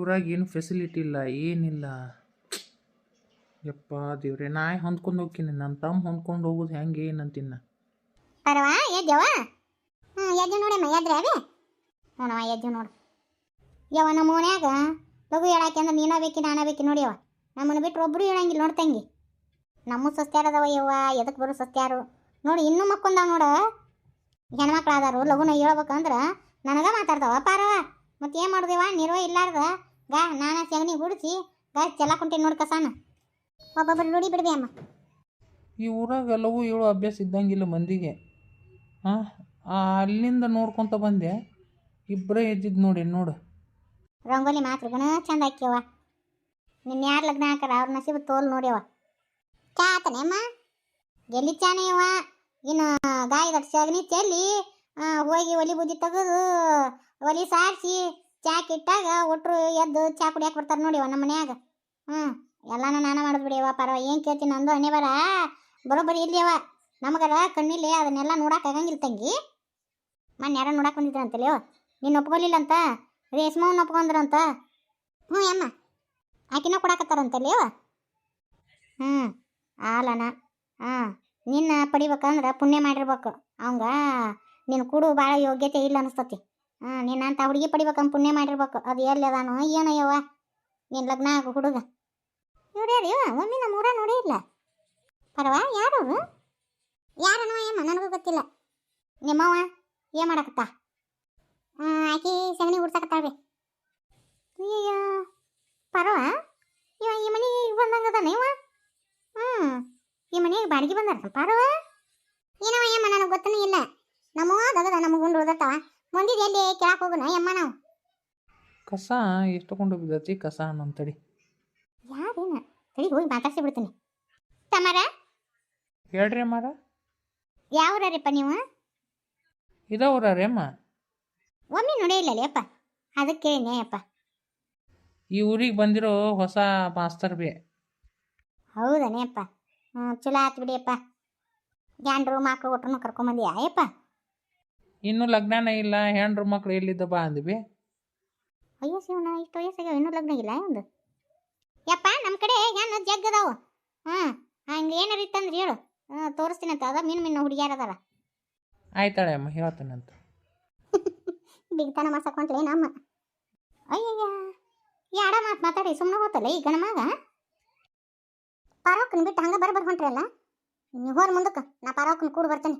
ಊರಾಗ ಏನು ಫೆಸಿಲಿಟಿ ಇಲ್ಲ, ಏನಿಲ್ಲ. ಯಪ್ಪ ದೇವ್ರೆ, ನಾಯಿ ಹೊಂದ್ಕೊಂಡು ಹೋಗ್ತೀನಿ. ನನ್ನ ತಮ್ಮ ಹೊಂದ್ಕೊಂಡು ಹೋಗೋದು ಹೆಂಗೆ ಏನಂತಿನ್ನ? ಪರವಾ, ಎದ್ದವ? ಹ್ಞೂ ಎದ್ದು ನೋಡಮ್ಮ ಎದ್ರೆ ಅವೇ? ನೋಡವ ಎದ್ದು ನೋಡು. ಯವ ನಮ್ಮ ಮನ್ಯಾಗ ಲಘು ಹೇಳಾಕೆ ಅಂದ್ರೆ ನೀನ ಬೇಕಿ, ನಾನ ಬೇಕಿ ನೋಡಿಯವ ನಮ್ಮನ್ನು ಬಿಟ್ಟು ಒಬ್ರು ಹೇಳಂಗಿಲ್ಲ ನೋಡ್ತಂಗಿ ನಮ್ಮ ಸಸ್ತ್ಯಾರ ಅದಾವ ಯವ್ವ ಎದಕ್ಕೆ ಬರೋ ಸಸ್ತ್ಯಾರು? ನೋಡಿ, ಇನ್ನೂ ಮಕ್ಕೊಂದಾವ ನೋಡು. ಹೆಣ್ಮಕ್ಳು ಆದಾರು ಲಘುನ ಹೇಳ್ಬೇಕಂದ್ರೆ ನನಗೆ ಮಾತಾಡ್ತಾವ, ಪಾರವ. ಮತ್ತೆ ಏನು ಮಾಡುದೇವ ನೀರೋ ಇಲ್ಲಾರ್ದ? ಗಾ ನಾನ ಸಗಣಿ ಗುಡಿಸಿ ಗಾ ಚೆಲ್ಲ ಕುಂಟೆ ನೋಡಿ ಕಸಾನ. ಒಬ್ಬೊಬ್ಬರು ನೋಡಿ ಬಿಡ್ಬಿ ಅಮ್ಮ. ಈ ಊರಾಗ ಎಲ್ಲವೂ ಹೇಳೋ ಅಭ್ಯಾಸ ಇದ್ದಂಗಿಲ್ಲ ಮಂದಿಗೆ. ಹಾಂ ಅಲ್ಲಿಂದ ನೋಡ್ಕೊಂತ ಬಂದೆ. ಇಬ್ಬರೇ ಎದ್ದಿದ್ದು ನೋಡಿ ನೋಡು. ರಂಗೋಲಿ ಮಾತ್ರ ಗುಣ ಚಂದ ಹಾಕ್ಯವ. ನಿನ್ನ ಯಾರು ಲಗ್ನ ಹಾಕಾರ ಅವ್ರ ನಸೀಬು ತೋಲ್ ನೋಡ್ಯವ. ಚಾ ಆತನೆ ಅಮ್ಮ? ಎಲ್ಲಿ ಚಾನೆ ಯವ್ವ ಇನ್ನು ಗಾಯದ ಸಗಣಿ ಚೆಲ್ಲಿ ಹೋಗಿ ಒಲಿ ಬುದ್ಧಿ ತೆಗೆದು ಒಲಿ ಸಾರಿಸಿ ಚಾ ಇಟ್ಟಾಗ ಒಟ್ರು ಎದ್ದು ಚಾ ಕುಡಿಯಕ್ಕೆ ಬರ್ತಾರೆ ನೋಡಿವ ನಮ್ಮ ಮನ್ಯಾಗ ಹ್ಞೂ ಎಲ್ಲಾನು ನಾನು ಮಾಡೋದು ಬಿಡಿಯವ ಪರವ, ಏನು ಕೇಳ್ತೀನಿ ನಂದು ಹಣೆ ಬರ. ಬರೋಬ್ಬರಿ ಇಲ್ಲಿಯವ ನಮಗರ ಕಣ್ಣಿಲ್ಲಿ ಅದನ್ನೆಲ್ಲ ನೋಡಕ್ಕೆ ಆಗಂಗಿಲ್ಲ ತಂಗಿ. ಮೊನ್ನೆ ಯಾರ ನೋಡಕ್ಕೆ ಬಂದಿದ್ರಂತಲ್ಲ ನೀನು ಒಪ್ಕೊಲಿಲ್ಲ ಅಂತ ರೇಷ್ಮವನ್ನ ಒಪ್ಕೊಂಡ್ರಂತ? ಹ್ಞೂ ಅಮ್ಮ. ಆಕಿನ ಕೊಡಾಕತ್ತಾರಂತಲ್ಲಿ ಅವ ಹ್ಞೂ ಆಲನ ಹಾಂ, ನಿನ್ನ ಪಡಿಬೇಕಂದ್ರೆ ಪುಣ್ಯ ಮಾಡಿರ್ಬೇಕು. ಅವಂಗ ನೀನು ಕೂಡು ಭಾಳ ಯೋಗ್ಯತೆ ಇಲ್ಲ ಅನಿಸ್ತತಿ. ಹಾಂ, ನೀನು ಅಂತ ಹುಡುಗಿ ಪಡಿಬೇಕಂತ ಪುಣ್ಯ ಮಾಡಿರ್ಬೇಕು. ಅದು ಎಲ್ಲಿ ಅದಾನೋ ಏನಯ್ಯವ ನೀನು ಲಗ್ನ ಆಗು ಹುಡುಗ. ಇವ್ರ್ಯಾರು ಇವ ಒಮ್ಮೆ ನಮ್ಮ ಊರ ನೋಡೇ ಇಲ್ಲ. ಪರವಾ, ಯಾರು? ಯಾರನೋ ಏಮ್ಮ ನನಗೂ ಗೊತ್ತಿಲ್ಲ. ನಿಮ್ಮವ ಏನು ಮಾಡಕತ್ತ? ಆಕಿ ಸಗಣಿ ಉಡ್ಸಕತ್ತಾಳ್ರಿ ಅಯ್ಯೋ ಪರವಾ ಇವ ಈ ಮನೆಗೆ ಬಂದಂಗ ಅದಾನ ಇವ ಹ್ಞೂ ಈ ಮನೆಗೆ ಬಾಡಿಗೆ ಬಂದಾರ ಪರವಾ. ಏನವ ಯಮ್ಮ ನನಗೆ ಗೊತ್ತನೇ ಇಲ್ಲ. ನಮ್ಮವ್ವ ದಗದ ನಮಗೆ ಉಂಡು ಉದತ್ತಾವ ಮುಂದಿದ ಎಲ್ಲಿ ಕೇಳಕ್ಕೆ ಹೋಗೋಣ ಯಮ್ಮ ನಾವು? ಕಸ ಎಷ್ಟೊಂಡು ಬಿದ್ದತಿ ಕಸ ಅನ್ನಂತಡಿ ಯಾರೇನ? ತಡಿ ಹೋಗಿ ಮಾತಾಡ್ಸಿ ಬಿಡ್ತೀನಿ. ತಮರ ಹೇಳ್ರಿ ಅಮ್ಮಾರ. ಯಾವ್ರಪ್ಪ ನೀವು? ಇದಾವ್ರಮ್ಮ ಒಮ್ಮೆ ನೋಡೇ ಇಲ್ಲ ಅಪ್ಪ. ಅದಕ್ಕೆ ಕೇಳಿನೇ ಅಪ್ಪ. ಈ ಊರಿಗೆ ಬಂದಿರೋ ಹೊಸ ಮಾಸ್ತರ್ ಬಿ. ಹೌದನೇ ಅಪ್ಪ. ಹ್ಞೂ ಚಲೋ ಆತು ಬಿಡಿಯಪ್ಪ ಗ್ಯಾಂಡ್ರು ಮಕ್ಕಳು ಒಟ್ಟನು ಕರ್ಕೊಂಬಂದಿಯಾ ಅಯ್ಯಪ್ಪ? ಇನ್ನೂ ಲಗ್ನನೇ ಇಲ್ಲ ಹೆಣ್ರು ಮಕ್ಳು ಎಲ್ಲಿದ್ದ ಬಾ ಅಂದ್ವಿ. ಅಯ್ಯೋ ಶಿವನ ಇಷ್ಟು ವಯಸ್ಸಿಗೆ ಇನ್ನೂ ಲಗ್ನ ಇಲ್ಲ ಒಂದು ಯಪ್ಪ ನಮ್ಮ ಕಡೆ ಹೆಣ್ಣು ಜಗ್ ಅದಾವ ಹಾಂ ಹಂಗೆ ಏನಾರ ಇತ್ತಂದ್ರೆ ಹೇಳು. ತೋರಿಸ್ತೀನಂತ ಅದ ಮೀನು ಮೀನು ಹುಡುಗಿಯಾರ ಅದಾರ. ಆಯ್ತಾಳೆ ಅಮ್ಮ ಹೇಳ್ತೀನಂತ ಬಿಗ್ತಾನ ಮಾಡ್ಸಕೊಂಟ್ಲೆ ನಮ್ಮ. ಅಯ್ಯಯ್ಯ ಯಾಡ ಮಾತು ಮಾತಾಡಿ ಸುಮ್ಮನೆ ಹೋತಲ್ಲ ಈ ಗಣಮಾಗ ಪಾರೋಕನ್ ಬಿಟ್ಟು ಹಂಗೆ ಬರ್ಬರ್ ಹೊಂಟ್ರಲ್ಲ? ನೀವು ಹೋರ್ ಮುಂದಕ್ಕೆ ನಾ ಪಾರೋಕನ್ ಕೂಡ ಬರ್ತೇನೆ.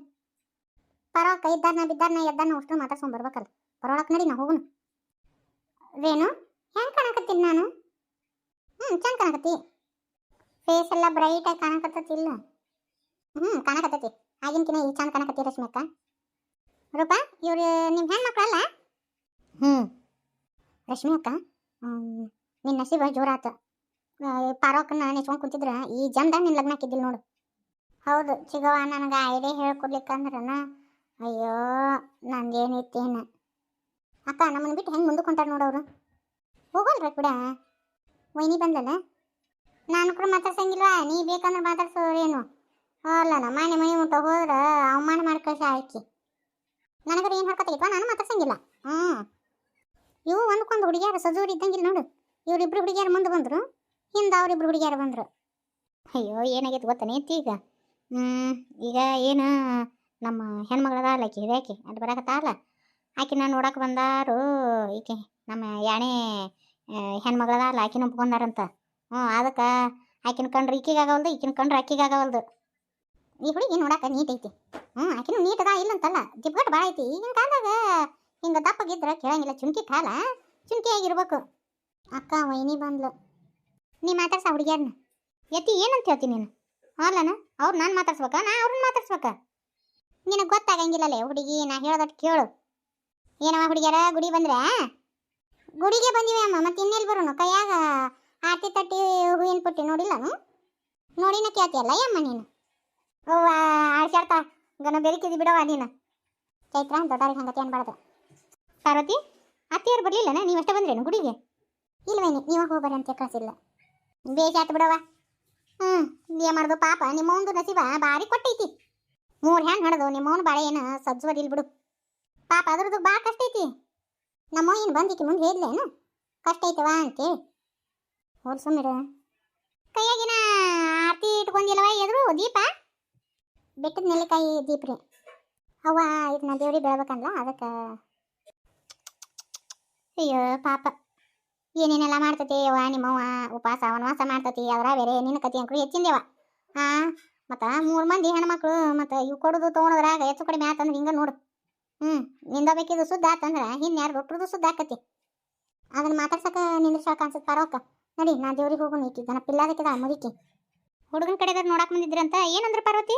ಪರೋಕ ಇದ್ದಾರನ ಬಿದ್ದಾರನ, ಎದ್ದಾರನ ಅಷ್ಟು ಮಾತಾಡ್ಸ್ಕೊಂಡ್ ಬರ್ಬೇಕಲ್ಲ. ಬರೋಳಕ್ ನಡಿ, ನಾ ಹೋಗುನು. ವೇನು ಹೆಂಗ್ ಕಾಣಕತ್ತೀನಿ ನಾನು? ಹ್ಮ್, ಚಂದ ಕಾಣಕತ್ತಿ. ಫೇಸ್ ಎಲ್ಲ ಬ್ರೈಟ್ ಆಗಿ ಕಾಣಕತ್ತತಿಲ್ಲ ಹ್ಮ್, ಕಾಣಕತ್ತತಿ. ಆಗಿನಕಿನ ಈ ಚಂದ ಕಾಣಕತ್ತಿ ರಶ್ಮಿಕ. ರೂಪಾ, ಇವ್ರು ನಿಮ್ಮ ಹೆಣ್ಮಕ್ಳಲ್ಲ? ಹ್ಮ್. ರಶ್ಮಿ ಅಕ್ಕ ನಿನ್ನ ನಸೀಬ ಜೋರಾತ. ಪಾರೋಕನ್ನ ನೆಚ್ಕೊಂಡು ಕುಂತಿದ್ರ, ಈ ಜಮ್ದಾಗ ನಿನ್ನ ಲಗ್ನ ಹಾಕಿದ್ದಿಲ್ಲ ನೋಡು. ಹೌದು ಚಿಗವ ನನಗೆ ಐಡಿಯಾ ಹೇಳ್ಕೊಡ್ಲಿಕ್ಕಂದ್ರನ ಅಯ್ಯೋ ನಂದೇನೈತೇನ ಅಕ್ಕ ನಮ್ಮನ್ನು ಬಿಟ್ಟು ಹೆಂಗೆ ಮುಂದಕ್ಕೆ ಹೊಂಟಾರ ನೋಡವ್ರು ಹೋಗಲ್ರ ಕೂಡ. ವೈನಿ ಬಂದಲ್ಲ? ನಾನು ಕೂಡ ಮಾತಾಡ್ಸಂಗಿಲ್ವಾ? ನೀ ಬೇಕಂದ್ರೆ ಮಾತಾಡ್ಸೋರೇನು ಅಲ್ಲ, ನಮ್ಮ ಮನೆ ಮನೆ ಊಟ ಹೋದ್ರೆ ಅವಮಾನ ಮಾಡ್ಕಳ್ಸ ಆಯ್ಕೆ ನನಗರ ಏನು ಹಾಕತ್ತಾಗಿತ್ವ ನಾನು ಮಾತಾಡ್ಸಂಗಿಲ್ಲ. ಹ್ಞೂ ಇವು ಒಂದಕ್ಕೊಂದು ಹುಡುಗಿಯಾರು, ಸಜೂರಿ ಇದ್ದಂಗಿಲ್ಲ ನೋಡು. ಇವರಿಬ್ರು ಹುಡುಗಿಯಾರು ಮುಂದೆ ಬಂದರು, ಹಿಂದೆ ಅವರಿಬ್ರು ಹುಡುಗಿಯಾರು ಬಂದರು. ಅಯ್ಯೋ, ಏನಾಗೈತೆ ಗೊತ್ತಾನೆ ಈಗ? ಹ್ಞೂ ಈಗ ಏನು ನಮ್ಮ ಹೆಣ್ಮಗಳದ ಆಕಿ ಹಿರಿಯಾಕಿ ಅದು ಬರಕತ್ತ ಅಲ್ಲ ಆಕೆ ನಾನು ನೋಡಕ್ಕೆ ಬಂದಾರು ಈಕೆ, ನಮ್ಮ ಯಾಣೆ ಹೆಣ್ಮಗಳದ ಅಲ್ಲ ಆಕಿನ ಒಪ್ಕೊಂಡಾರಂತ. ಹ್ಞೂ, ಅದಕ್ಕೆ ಆಕಿನ ಕಂಡ್ರೆ ಈಕಿಗೆ ಆಗವಲ್ದು, ಈಕಿನ ಕಂಡ್ರೆ ಆಕಿಗೆ ಆಗವಲ್ದು. ಈ ಹುಡುಗಿ ನೋಡಕ್ಕೆ ನೀಟ್ ಐತಿ. ಹ್ಞೂ, ಆಕಿನೂ ನೀಟ್ ಅದ ಇಲ್ಲ ಅಂತಲ್ಲ ಜಿಪ್ಗಟ್ ಭಾಳ ಐತಿ. ಈಗಿನ ಕಾಲದಾಗ ಹಿಂಗೆ ದಪ್ಪಗಿದ್ರೆ ಕೇಳಂಗಿಲ್ಲ ಚುಮ್ಕಿ ಕಾಲ ಚುಂಕಿಯಾಗಿ ಆಗಿರ್ಬೇಕು. ಅಕ್ಕ, ವೈನಿ ಬಂದ್ಲು. ನೀ ಮಾತಾಡ್ಸ ಹುಡುಗಿಯರ್ನ. ಎತ್ತಿ ಏನಂತ ಹೇಳ್ತೀನಿ ನೀನು? ಅಲ್ಲನ ಅವ್ರು ನಾನು ಮಾತಾಡ್ಸ್ಬೇಕಾ? ನಾ ಅವ್ರನ್ನ ಮಾತಾಡ್ಸ್ಬೇಕಾ? ನಿನಗೆ ಗೊತ್ತಾಗಂಗಿಲ್ಲಲೇ, ಹುಡುಗಿ, ನಾ ಹೇಳ್ದಟ್ಟು ಕೇಳು. ಏನವ ಹುಡುಗಿಯರ, ಗುಡಿ ಬಂದ್ರೆ? ಗುಡಿಗೆ ಬಂದಿವೆ ಅಮ್ಮ, ಮತ್ತೆ ಇನ್ನೆಲ್ಲಿ ಬರೋನು? ಕೈಯಾಗ ಆರತಿ ತಟ್ಟಿ ಹೂವಿನ ಪುಟ್ಟಿ ನೋಡಿಲ್ಲನು? ನೋಡಿನ ಕೇಳ್ತಿಯಲ್ಲ ಅಮ್ಮ ನೀನು? ಅವ್ವ ಆಡ್ಸಾಡ್ತಾ ಗನ ಬೆರಿಕಿದಿ ಬಿಡವ ನೀನು. ಚೈತ್ರ ದೊಡ್ಡವ್ರಿಗೆ ಹಂಗತಿ ಅನ್ಬಾರ್ದು. ಪಾರ್ವತಿ, ಅತ್ತೆಯವ್ರು ನೀವು ಅಷ್ಟೇ ಬಂದ್ರೇನು ಗುಡಿಗೆ? ಇಲ್ವೇನಿ ನೀವು ಹೋಗ್ಬರ್ರಿ ಅಂತ ಕಳಿಸಿಲ್ಲ. ಬೇಜಾತು ಬಿಡವ ಹ್ಞೂ ಏನು ಮಾಡೋದು ಪಾಪ, ನಿಮ್ಮ ಒಂದು ನಸೀಬ ಭಾರಿ ಕೊಟ್ಟೈತಿ. ಮೂರು ಹ್ಯಾಂಡ್ ನಡೆದು ನಿಮ್ಮವನು ಬಾಳೆ ಏನು ಸಜ್ಜುವದಿಲ್ ಬಿಡು. ಪಾಪ ಅದ್ರದ್ದು ಭಾಳ ಕಷ್ಟ ಐತಿ. ನಮ್ಮ ಏನು ಬಂದಿಕ್ಕೆ ಮುಂದೆ ಹೇಳಿದ್ಲೇನು? ಕಷ್ಟ ಐತವ ಅಂತೇಳಿ. ಹೋಲ್ ಸುಮ್ಮಿರು ಕೈಯಾಗಿನ ಆರತಿ ಇಟ್ಕೊಂಡಿಲ್ಲವ ಎದುರು? ದೀಪ? ಬೆಟ್ಟದ ನೆಲ್ಲಿಕಾಯಿ ದೀಪ ರೀ. ಅವ್ವ ಇದನ್ನ ದೇವ್ರಿಗೆ ಬೆಳಬೇಕಲ್ಲ ಅದಕ್ಕೆ. ಅಯ್ಯೋ, ಪಾಪ. ಏನೇನೆಲ್ಲ ಮಾಡ್ತತಿ ಅವ್ವ ನಿಮ್ಮವ್ವ ಉಪವಾಸ ವನವಾಸ ಮಾಡ್ತತಿ. ಅದ್ರ ಬೇರೆ ನಿನ್ನ ಕತಿ ಅಂಕು ಹೆಚ್ಚಿಂದೇವ. ಹಾ ಮತ್ತ ಮೂರು ಮಂದಿ ಹೆಣ್ಮಕ್ಳು ಮತ್ತೆ ಇವು ಕೊಡೋದು ತೊಗೊಳೋದ್ರಾಗ ಹೆಚ್ಚು ಕಡಿಮೆ ಆತಂದ್ರೆ ಹಿಂಗ ನೋಡು. ಹ್ಞೂ ನಿಂದ ಬೇಕಿದ್ದು ಸುದ್ದ ಆತಂದ್ರ ಹಿಂದ್ ಯಾರು ಕೊಟ್ಟರು ಸುದ್ದ ಆಕತಿ. ಅದನ್ನ ನಿಂದ್ರ ನಿಂದ್ರಸಾಕ ಅನ್ಸುತ್ತೆ ಪರೋಕ ನಡಿ, ನಾ ದೇವ್ರಿಗೆ ಹೋಗೋಣ ಈಕಿ, ದನ ಪಿಲ್ಲಾದಕ್ಕಿದ ಮುದುಕಿ. ಹುಡುಗನ ಕಡೆದವ್ರು ನೋಡಕ್ ಬಂದಿದ್ರಂತ ಏನಂದ್ರ ಪಾರ್ವತಿ?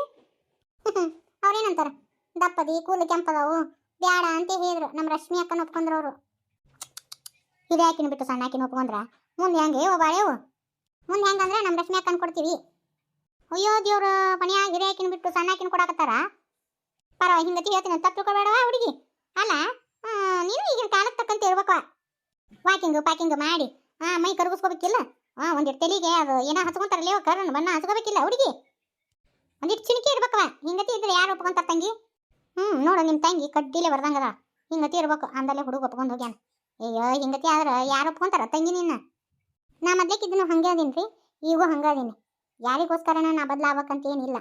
ಅವ್ರೇನಂತಾರ? ದಪ್ಪದಿ ಕೂಲ್ ಕೆಂಪದವು, ಬ್ಯಾಡ ಅಂತ ಹೇಳಿದ್ರು. ನಮ್ಮ ರಶ್ಮಿ ಅಕ್ಕನ ಒಪ್ಕೊಂಡ್ರು ಅವರು. ಹಾಕಿನ ಬಿಟ್ಟು ಸಣ್ಣ ಆಕಿನ ಒಪ್ಕೊಂಡ್ರ? ಮುಂದೆ ಹೆಂಗೆ, ಓ ಬಾಳೆವು? ಮುಂದೆ ಹೆಂಗಂದ್ರೆ ನಮ್ಮ ರಶ್ಮಿ ಅಕ್ಕನ ಕೊಡ್ತೀವಿ. ಅಯ್ಯೋ ದೇವ್ರು, ಮನ್ಯಾಗ ಹಿರಿಯಾಕಿನ ಬಿಟ್ಟು ಸಣ್ಣಾಕಿನ ಕೊಡಾಕತ್ತಾರ? ಪರ, ಹಿಂಗತಿ ಹೇಳ್ತೀನಿ, ತಪ್ಪು ಹುಡುಗಿ? ಅಲ್ಲ ನೀನು ಈಗಿನ ಕಾಲಕ್ಕೆ ತಕ್ಕಂತ ಇರ್ಬೇಕ ವಾಕಿಂಗ್ ಪ್ಯಾಕಿಂಗ್ ಮಾಡಿ ಹಾ ಮೈ ಕರಗಿಸ್ಕೋಬೇಕಿಲ್ಲ? ಹಾ ಒಂದಿಟ್ಟು ತಲೆಗೆ ಅದು ಏನೋ ಹಚ್ಕೊಂತಾರಲ್ಲ ಇವ ಕರ್ರನ್ ಬಣ್ಣ ಹಚ್ಕೋಬೇಕಿಲ್ಲ ಹುಡುಗಿ? ಒಂದಿಟ್ಟು ಚಿಣಿಕೆ ಇರ್ಬೇಕವ ಹಿಂಗತಿ ಇದ್ರೆ ಯಾರು ಒಪ್ಕೊಂತಾರ ತಂಗಿ? ಹ್ಞೂ ನೋಡು ನಿಮ್ಮ ತಂಗಿ ಕಡ್ಡಿಲೆ ಬರ್ದಂಗದ. ಹಿಂಗತಿ ಇರ್ಬೇಕು, ಅಂದಲ್ಲೇ ಹುಡುಗ ಒಪ್ಕೊಂಡು ಹೋಗ್ಯಾನ. ಅಯ್ಯೋ, ಹಿಂಗತಿ ಆದ್ರೆ ಯಾರು ಒಪ್ಕೊಂತಾರ ತಂಗಿ ನಿನ್ನ? ನಾ ಮೊದ್ಲೇಕಿದ್ದನು ಹಂಗೆ ಅದೀನಿ ಈಗೂ ಹಂಗೆ ಅದೀನಿ. ಯಾರಿಗೋಸ್ಕರನ ನಾ ಬದಲಾಗಬೇಕಂತ ಏನಿಲ್ಲ.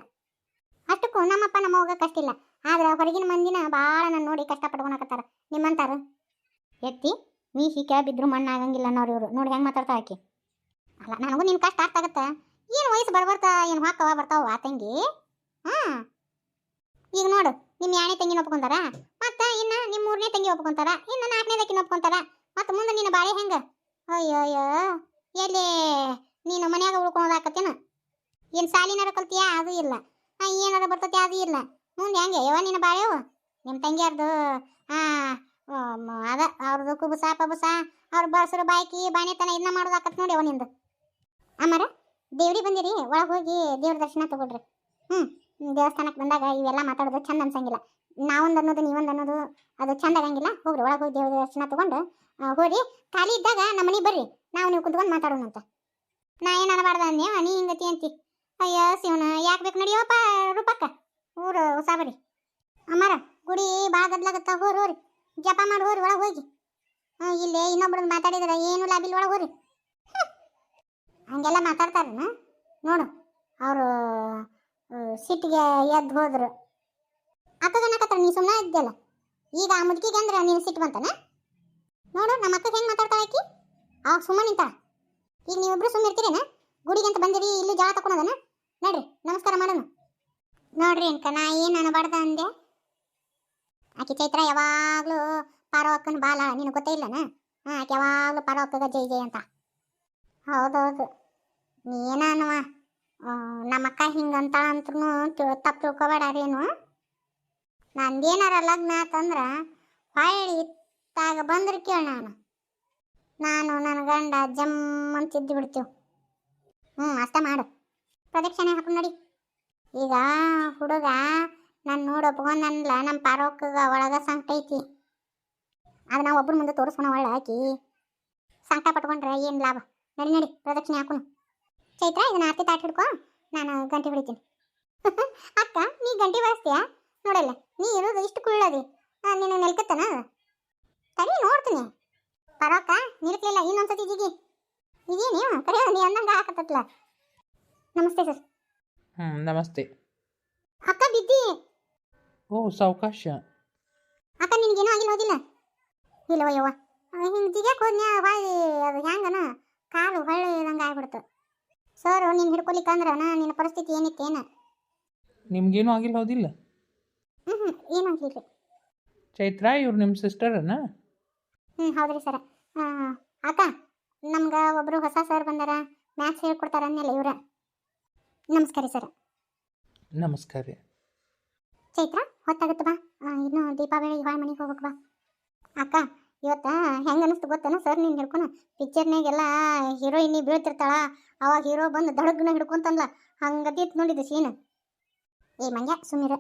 ಅಷ್ಟಕ್ಕೂ ನಮ್ಮಪ್ಪ ನಮ್ಮ ಹೋಗ ಕಷ್ಟಿಲ್ಲ ಆದ್ರೆ ಹೊರಗಿನ ಮಂದಿನ ಭಾಳ ನನ್ನ ನೋಡಿ ಕಷ್ಟಪಡ್ಕೊಳಕತ್ತಾರ ನಿಮ್ಮಂತಾರ? ಎತ್ತಿ ಮೀಸಿ ಕೆಳ ಬಿದ್ರು ಮಣ್ಣು ಆಗಂಗಿಲ್ಲ ಅನ್ನೋರು ಇವರು. ನೋಡಿ ಹೆಂಗೆ ಮಾತಾಡ್ತಾ ಆಕಿ. ಅಲ್ಲ, ನನಗೂ ನಿನ್ನ ಕಷ್ಟ ಅರ್ಥ ಏನು ವಯಸ್ಸು ಬರ್ಬರ್ತಾ, ಏನು ಹಾಕವ ಬರ್ತಾವ ಆ ತಂಗಿ? ಹಾಂ? ಈಗ ನೋಡು ನಿಮ್ಮ ಯಾಣೆ ತಂಗಿನ ಒಪ್ಕೊಂತಾರ? ಮತ್ತೆ ಇನ್ನು ನಿಮ್ಮ ಮೂರನೇ ತಂಗಿ ಒಪ್ಕೊಂತಾರ? ಇನ್ನು ನಾಲ್ಕನೇ ತಂಗಿನ ಒಪ್ಕೊಂತಾರ? ಮತ್ತೆ ಮುಂದೆ ನಿನ್ನ ಬಾಳೆ ಹೆಂಗೆ? ಅಯ್ಯೋ ಅಯ್ಯೋ ಎಲ್ಲಿ? ನೀನು ಮನ್ಯಾಗ ಉಳ್ಕೊಳೋದಾಕತ್ತೇನ ಏನು ಸಾಲಿನಾರ ಕಲ್ತಿಯಾ ಅದು ಇಲ್ಲ. ಏನಾರ ಬರ್ತತಿ ಅದು ಇಲ್ಲ. ಮುಂದೆ ಹೆಂಗೆ? ಯವ ನಿನ್ನ ಬಾಳೆವು ನಿಮ್ಮ ತಂಗಿಯಾರ್ದು ಅದ ಅವ್ರದ್ದು ಕುಬುಸ, ಪಬುಸ, ಅವ್ರ ಬಸರು ಬಾಯ್ಕಿ ಬಾಣೆತನ ಇದನ್ನ ಮಾಡೋದಾಕತ್ ನೋಡಿ ಅವನಿಂದ ಅಮ್ಮರ, ದೇವ್ರಿಗೆ ಬಂದಿರಿ, ಒಳಗೆ ಹೋಗಿ ದೇವ್ರ ದರ್ಶನ ತಗೊಳ್ರಿ. ಹ್ಞೂ ದೇವಸ್ಥಾನಕ್ಕೆ ಬಂದಾಗ ಇವೆಲ್ಲ ಮಾತಾಡೋದು ಚಂದ ಅನ್ಸಂಗಿಲ್ಲ. ನಾವೊಂದು ಅನ್ನೋದು, ನೀವೊಂದು ಅನ್ನೋದು, ಅದು ಚಂದ ಆಗಂಗಿಲ್ಲ. ಹೋಗ್ರಿ, ಒಳಗೆ ಹೋಗಿ ದೇವ್ರ ದರ್ಶನ ತಗೊಂಡು ಹೋಗಿ ಖಾಲಿ ಇದ್ದಾಗ ನಮ್ಮ ಮನೆಗೆ ಬರ್ರಿ. ನಾವು ನೀವು ಕುಂತ್ಕೊಂಡು ಮಾತಾಡೋಣಂತ. ನಾ ಏನು ಅನ್ನಬಾರ್ದ ಅಂದ್ಯವ ನೀ ಹಿಂಗತಿ ಅಂತಿ? ಅಯ್ಯೋ ಶಿವನ, ಯಾಕೆ ಬೇಕು ನಡಿಯೋಪ್ಪ ರೂಪಕ್ಕ. ಊರು ಸಾಬರಿ ಅಮ್ಮಾರ, ಗುಡಿ ಭಾಳ ಗದ್ಲಾಗತ್ತ, ಹೋರಿ ಹೋರಿ. ಜಪ ಮಾಡಿ, ಹೋರಿ, ಒಳಗೆ ಹೋಗಿ. ಹಾಂ, ಇಲ್ಲೇ ಇನ್ನೊಬ್ರದ್ದು ಮಾತಾಡಿದ್ರೆ, ಏನು ಲಾಭ ಇಲ್ಲ ಒಳಗೆ ಹೋರಿ. ಹಂಗೆಲ್ಲ ಮಾತಾಡ್ತಾರನ? ನೋಡು, ಅವರು ಸಿಟ್ಟಿಗೆ ಎದ್ದು ಹೋದ್ರು. ಅಕ್ಕಗನ್ನಕತ್ತಾರ ನೀ ಸುಮ್ಮನೆ ಇದ್ದಲ್ಲ ಈಗ ಆ ಮುದುಕಿಗೆ ಅಂದ್ರೆ ನೀನು ಸಿಟ್ಟು ಬಂತನ? ನೋಡು, ನಮ್ಮ ಅಕ್ಕಗೆ ಹೆಂಗೆ ಮಾತಾಡ್ತಾಳೆ ಆಕಿ? ಅವಾಗ ಸುಮ್ಮನೆ ನಿಂತಾಳ. ಈಗ ನೀವಿಬ್ರು ಸುಮ್ಮನೆ ಇರ್ತೀರೇನ? ಗುಡಿಗೆ ಅಂತ ಬಂದಿರಿ, ಇಲ್ಲಿ ಜಳ ತಕೊಳೋದನ ನಡ್ರಿ ನಮಸ್ಕಾರ ಮಾಡೋಣ. ನೋಡ್ರಿ ಅನ್ಕ ನಾ ಏನು ಅನ್ಬಾರ್ದ ಅಂದೆ? ಆಕೆ ಚೈತ್ರ ಯಾವಾಗಲೂ ಪಾರವಕ್ಕನ ಬಾಲ, ನಿನಗೆ ಗೊತ್ತೇ ಇಲ್ಲನ? ಹಾಂ, ಆಕೆ ಯಾವಾಗಲೂ ಪಾರವಕ್ಕಗ ಜೈ ಜೈ ಅಂತ. ಹೌದೌದು. ನೀನ ಅನ್ನವ ನಮ್ಮಕ್ಕ ಹಿಂಗಂತ ಅಂತೂ ತಪ್ಪು ತಿಳ್ಕೊಬೇಡಾರೇನು ನಂದೇನಾರ ಲಗ್ನ ಆತಂದ್ರ ಹೊಳ್ಳಿ ಇತ್ತಾಗ ಬಂದ್ರೆ ಕೇಳ ನಾನು. ನಾನು ನನ್ನ ಗಂಡ ಜಮ್ ಅಂತಿದ್ದು ಬಿಡ್ತೀವಿ. ಹ್ಞೂ ಅಷ್ಟೇ ಮಾಡು. ಪ್ರದಕ್ಷಿಣೆ ಹಾಕೊಂಡು ನೋಡಿ. ಈಗ ಹುಡುಗ ನಾನು ನೋಡಿ ಒಪ್ಕೊಂಡನ್ಲ ನಮ್ಮ ಪಾರೋಕ್ಕಗ ಒಳಗ ಸಂಕಟ ಐತಿ. ಅದು ನಾವು ಒಬ್ಬರ ಮುಂದೆ ತೋರಿಸ್ಕೊಳ ಒಳ್ಳೆ ಹಾಕಿ ಸಂಕಟ ಪಟ್ಕೊಂಡ್ರೆ ಏನು ಲಾಭ? ನಡಿ ನಡಿ, ಪ್ರದಕ್ಷಿಣೆ ಹಾಕೋಣ ಚೈತ್ರ, ಇದನ್ನ ಆರ್ತಿ ತಾಟ್ ಹಿಡ್ಕೊ, ನಾನು ಗಂಟೆ ಹೊಡಿತೀನಿ. ಅಕ್ಕ, ನೀ ಗಂಟೆ ಬಳಸ್ತೀಯಾ? ನೋಡಲ್ಲ, ನೀ ಇರೋದು ಇಷ್ಟು ಕುಳ್ಳದಿ ನೀನು ನೆಲ್ಕತ್ತನ? ತಡಿ, ನೋಡ್ತೀನಿ. ಪರೋಕ್ಕ ನಿಲ್ಕಲಿಲ್ಲ, ಇನ್ನೊಂದ್ಸತಿ ಜಿಗಿ. ಇದೇನು? ಕರೆ ನೀ ಅಂದಂಗೆ ಹಾಕತ್ತಲ್ಲ ನಮಸ್ತೆ ಸರ್. ಹ್ಞೂ ನಮಸ್ತೆ. ಅಕ್ಕ ಬಿದ್ದಿ? ಓ ಸಾವಕಾಶ. ಅಕ್ಕ ನಿನಗೇನೂ ಆಗಿಲ್ಲ ಹೋದಿಲ್ಲ ಇಲ್ಲವ ಯವ್ವ ಹಿಂಗೆ ಜಿಗ್ಯಾಕ ಹೋದ್ನ್ಯಾ? ಬಾಯಿ ಅದು ಹೆಂಗನ ಕಾಲು ಹೊಳ್ಳಿ ಇದಂಗೆ ಆಗ್ಬಿಡ್ತು. ಸರ್ ನೀನು ನಾ ನಿನ್ನ ಪರಿಸ್ಥಿತಿ ಏನಿತ್ತೇನ ನಿಮ್ಗೇನು ಆಗಿಲ್ಲ ಹೌದಿಲ್ಲ? ಹ್ಞೂ ಹ್ಞೂ ಏನಾಗಿಲ್ರಿ ಚೈತ್ರ ಇವ್ರು ನಿಮ್ಮ ಸಿಸ್ಟರನ ಹ್ಞೂ ಹೌದ್ರಿ ಸರ್. ಅಕ್ಕ ನಮ್ಗೆ ಒಬ್ಬರು ಹೊಸ ಸರ್ ಬಂದಾರ. ಮ್ಯಾಥ್ಸ್ ಹೇಳ್ಕೊಡ್ತಾರ ಅಂದ್ಮೇಲೆ ಇವ್ರ. ನಮಸ್ಕಾರ ಸರ್. ನಮಸ್ಕಾರ. ರೀ ಚೈತ್ರ ಹೊತ್ತಾಗತ್ತೆ ಬಾ. ಆ, ಇನ್ನು ದೀಪಾವಳಿ ಹೊಳ ಮನೆಗೆ ಹೋಗ್ಬೇಕು ಬಾ. ಅಕ್ಕ ಇವತ್ತ ಹೆಂಗೆ ಅನಿಸ್ತು ಗೊತ್ತೇನ ಸರ್ ನೀನು ಹಿಡ್ಕೊನ? ಪಿಕ್ಚರ್ನಾಗೆಲ್ಲ ಹೀರೋಯಿನಿ ಬೀಳ್ತಿರ್ತಾಳ. ಅವಾಗ ಹೀರೋ ಬಂದು ದಡಗ್ನ ಹಿಡ್ಕೊಂತಂದ್ಲ. ಹಂಗತಿತ್ತು ನೋಡಿದ್ದು ಸೀನ್ ಏ ಮಂಗ್ಯ ಸುಮ್ಮಿರ